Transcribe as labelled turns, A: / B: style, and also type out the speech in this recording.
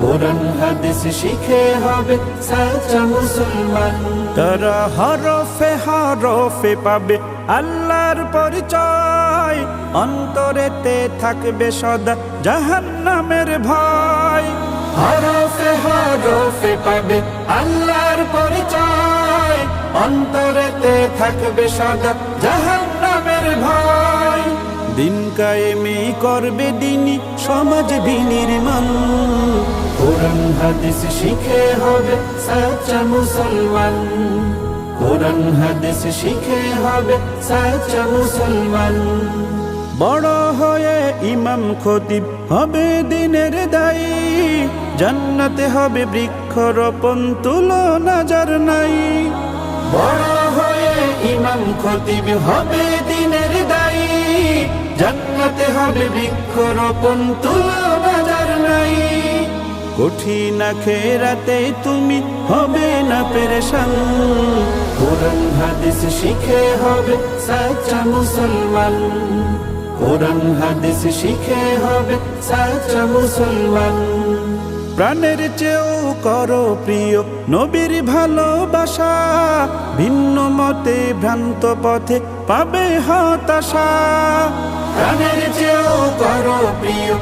A: কোরআন হাদিস শিখে হবে সাচ্চা মুসলমান। তারা হরফে হরফে পাবে আল্লাহর পরিচয়। অন্তরেতে থাকবে সদা জাহান্নামের ভয়। হরফে হরফে পাবে আল্লাহর পরিচয়। অন্তরেতে থাকবে সদা জাহান্নামের ভয়। দিন কায়েমি করবে দিনই সমাজ বিনির্মাণ। কোরআন হাদিস শিখে হবে সাচ্চা মুসলমান। কোরআন হাদিস শিখে হবে সাচ্চা মুসলমান। বড় হয়ে ইমাম খতিব হবে দিনের দায়ী। জান্নাতে হবে বৃক্ষরোপণ তুলনা যার নাই। বড় হয়ে ইমাম খতিব হবে দিনের দায়ী। জান্নাতে হবে বৃক্ষরোপণ তুলনা যার নাই। কঠিন খেরাতে তুমি হবে না পেরেশান। কোরআন, হাদিস শিখে হবে সাচ্চা মুসলমান। কোরআন, হাদিস শিখে হবে সাচ্চা মুসলমান। প্রাণের চেয়েও করো প্রিয় নবীর ভালোবাসা। ভিন্ন মতে ভ্রান্ত পথে পাবে হতাশা। প্রাণের চেয়েও করো প্রিয়